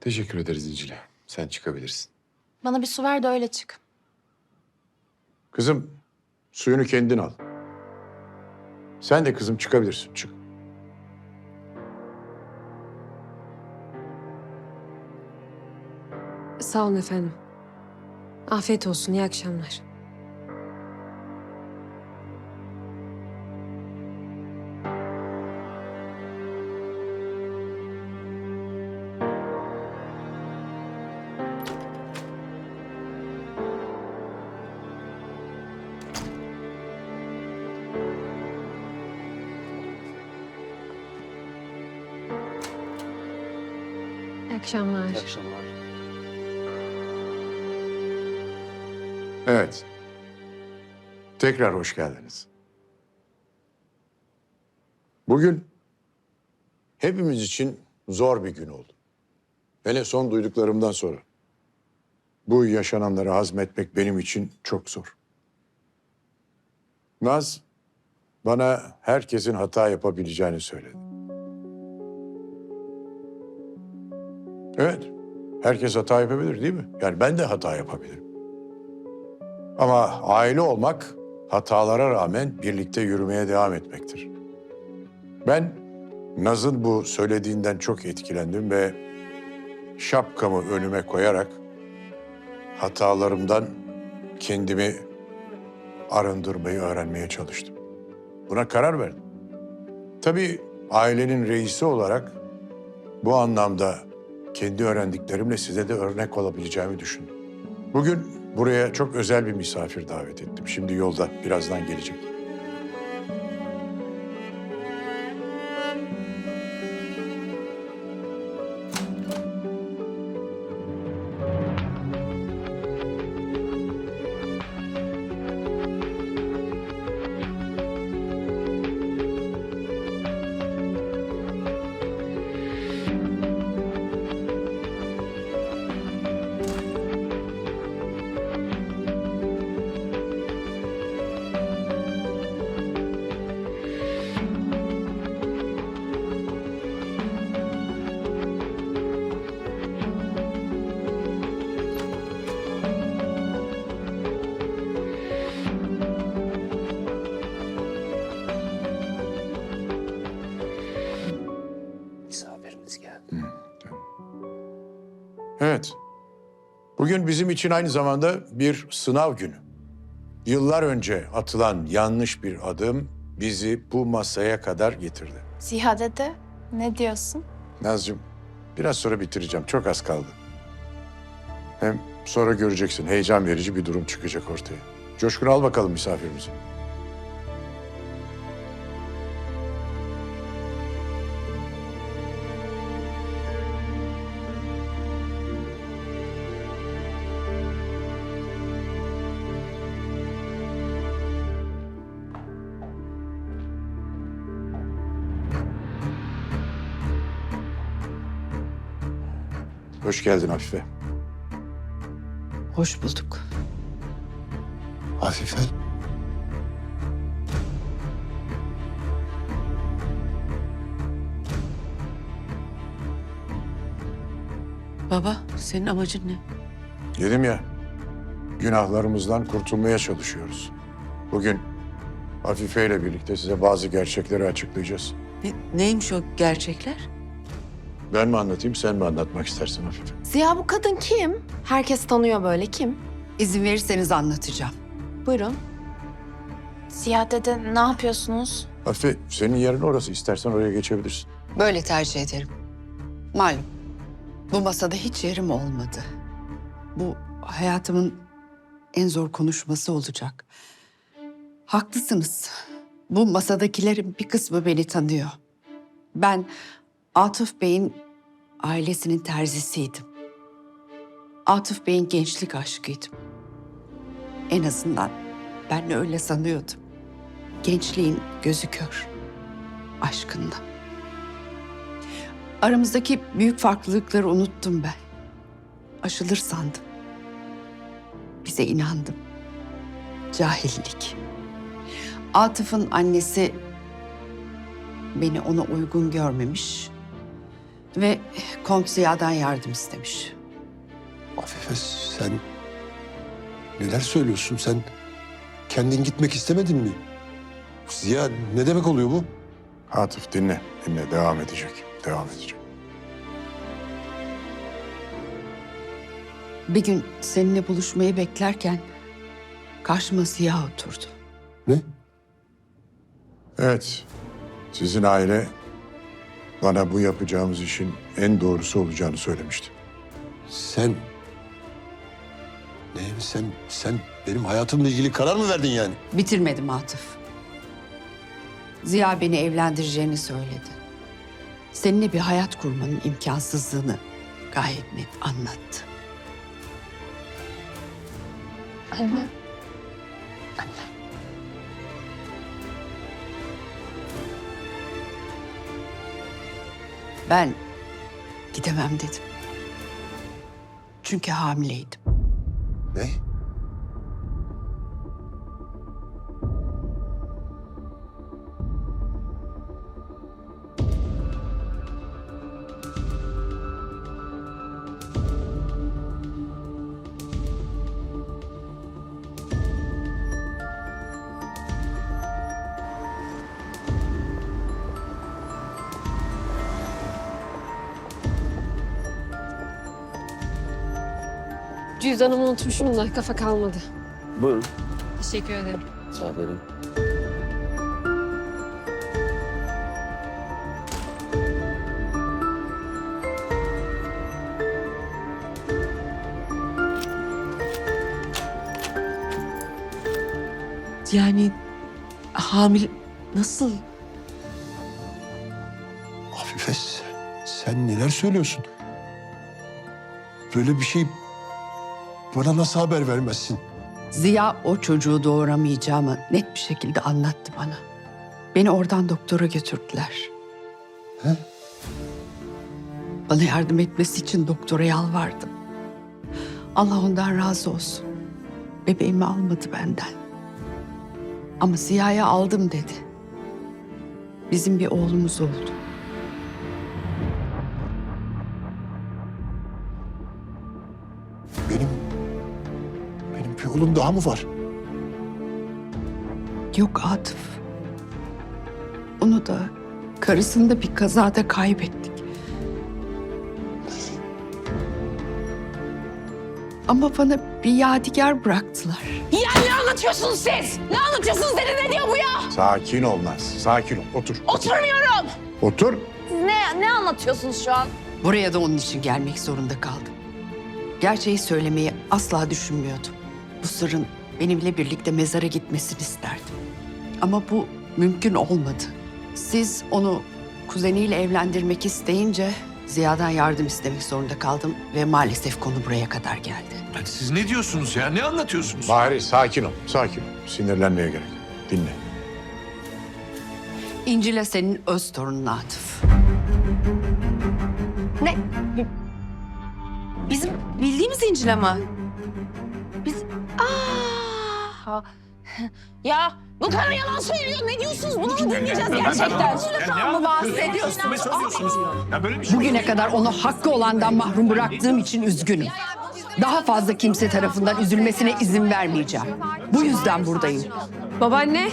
Teşekkür ederiz İncil'e. Sen çıkabilirsin. Bana bir su ver de öyle çık. Kızım suyunu kendin al. Sen de kızım çıkabilirsin. Çık. Sağ olun efendim. Afiyet olsun, iyi akşamlar. İyi akşamlar. akşamlar. Evet. Tekrar hoş geldiniz. Bugün hepimiz için zor bir gün oldu. Hele son duyduklarımdan sonra. Bu yaşananları hazmetmek benim için çok zor. Naz bana herkesin hata yapabileceğini söyledi. Evet, herkes hata yapabilir değil mi? Yani ben de hata yapabilirim. Ama aile olmak hatalara rağmen birlikte yürümeye devam etmektir. Ben Naz'ın bu söylediğinden çok etkilendim ve şapkamı önüme koyarak hatalarımdan kendimi arındırmayı öğrenmeye çalıştım. Buna karar verdim. Tabii ailenin reisi olarak bu anlamda kendi öğrendiklerimle size de örnek olabileceğimi düşündüm. Bugün buraya çok özel bir misafir davet ettim. Şimdi yolda, birazdan gelecek. Misafiriniz geldi. Evet. Bugün bizim için aynı zamanda bir sınav günü. Yıllar önce atılan yanlış bir adım bizi bu masaya kadar getirdi. Ziya dede ne diyorsun? Nazcığım, biraz sonra bitireceğim. Çok az kaldı. Hem sonra göreceksin heyecan verici bir durum çıkacak ortaya. Coşkun al bakalım misafirimizi. Hoş geldin Afife. Hoş bulduk. Afife. Baba, senin amacın ne? Dedim ya, günahlarımızdan kurtulmaya çalışıyoruz. Bugün Afife ile birlikte size bazı gerçekleri açıklayacağız. Ne- neymiş o gerçekler? Ben mi anlatayım, sen mi anlatmak istersin Afife? Ziya bu kadın kim? Herkes tanıyor böyle kim? İzin verirseniz anlatacağım. Buyurun. Ziya dede ne yapıyorsunuz? Afife, senin yerin orası. İstersen oraya geçebilirsin. Böyle tercih ederim. Malum, bu masada hiç yerim olmadı. Bu hayatımın en zor konuşması olacak. Haklısınız. Bu masadakilerin bir kısmı beni tanıyor. Ben Atıf Bey'in ailesinin terzisiydim. Atıf Bey'in gençlik aşkıydım. En azından ben öyle sanıyordum. Gençliğin gözü kör. Aşkında. Aramızdaki büyük farklılıkları unuttum ben. Aşılır sandım. Bize inandım. Cahillik. Atıf'ın annesi beni ona uygun görmemiş. Ve Kont Ziya'dan yardım istemiş. Afife sen neler söylüyorsun? Sen kendin gitmek istemedin mi? Ziya ne demek oluyor bu? Atıf dinle, dinle. Devam edecek, devam edecek. Bir gün seninle buluşmayı beklerken karşıma Ziya oturdu. Ne? Evet, sizin aile bana bu yapacağımız işin en doğrusu olacağını söylemişti. Sen ne sen sen benim hayatımla ilgili karar mı verdin yani? Bitirmedim Atıf. Ziya beni evlendireceğini söyledi. Seninle bir hayat kurmanın imkansızlığını gayet net anlattı. Anne. Ben gidemem dedim. Çünkü hamileydim. Ne? Cüzdanımı unutmuşum da kafa kalmadı. Buyurun. Teşekkür ederim. Sağ olun. Yani hamile nasıl? Afife sen, sen neler söylüyorsun? Böyle bir şey bana nasıl haber vermezsin? Ziya o çocuğu doğuramayacağımı net bir şekilde anlattı bana. Beni oradan doktora götürdüler. He? Bana yardım etmesi için doktora yalvardım. Allah ondan razı olsun. Bebeğimi almadı benden. Ama Ziya'ya aldım dedi. Bizim bir oğlumuz oldu. Oğlum daha mı var? Yok Atıf. Onu da karısını da bir kazada kaybettik. Ama bana bir yadigar bıraktılar. Ya ne anlatıyorsunuz siz? Ne anlatıyorsunuz dedi ne diyor bu ya? Sakin ol Naz, sakin ol. Otur. Oturmuyorum. Otur. Ne, ne anlatıyorsunuz şu an? Buraya da onun için gelmek zorunda kaldım. Gerçeği söylemeyi asla düşünmüyordum. Bu sırrın benimle birlikte mezara gitmesini isterdim. Ama bu mümkün olmadı. Siz onu kuzeniyle evlendirmek isteyince Ziya'dan yardım istemek zorunda kaldım ve maalesef konu buraya kadar geldi. Yani siz ne diyorsunuz ya? Ne anlatıyorsunuz? Bari sakin ol, sakin ol. Sinirlenmeye gerek yok. Dinle. İncil'e senin öz torunun Atıf. Ne? Bizim bildiğimiz İncil ama. Aa! Ya bu karı yalan söylüyor. Ne diyorsunuz? Bunu mu dinleyeceğiz gerçekten? İncil'den mı bahsediyorsunuz? Söylüyorsunuz. Ya böyle bir şey Bugüne kadar onu hakkı olandan mahrum bıraktığım için üzgünüm. Daha fazla kimse tarafından üzülmesine izin vermeyeceğim. Bu yüzden buradayım. Babaanne